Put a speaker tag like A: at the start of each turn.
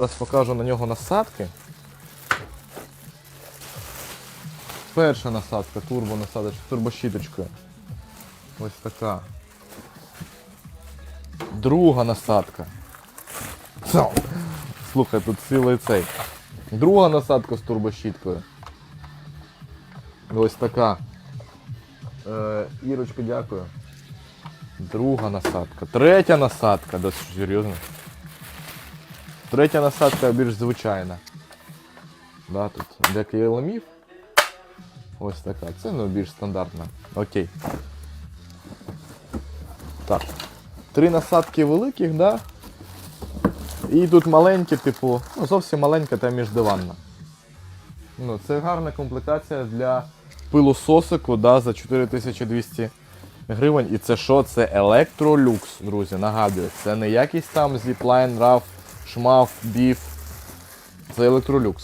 A: Зараз покажу на нього насадки. Перша насадка, турбо насадочка, турбощіточкою. Ось така. Друга насадка. Слухай, тут цілий цей. Друга насадка з турбощіткою. Ось така. Е, Ірочка, дякую. Друга насадка. Третя насадка. Да, серйозно. Третя насадка більш звичайна. Да, тут декілька елемів. Ось така. Це ну, більш стандартна. Окей. Так. Три насадки великих, да? І тут маленькі, типу, ну зовсім маленька та міждиванна. Ну, це гарна комплектація для пилососику, да, за 4200 гривень. І це що? Це Electrolux, друзі, нагадую. Це не якийсь там Zipline, RAV, Шмаф, Біф. Це Electrolux.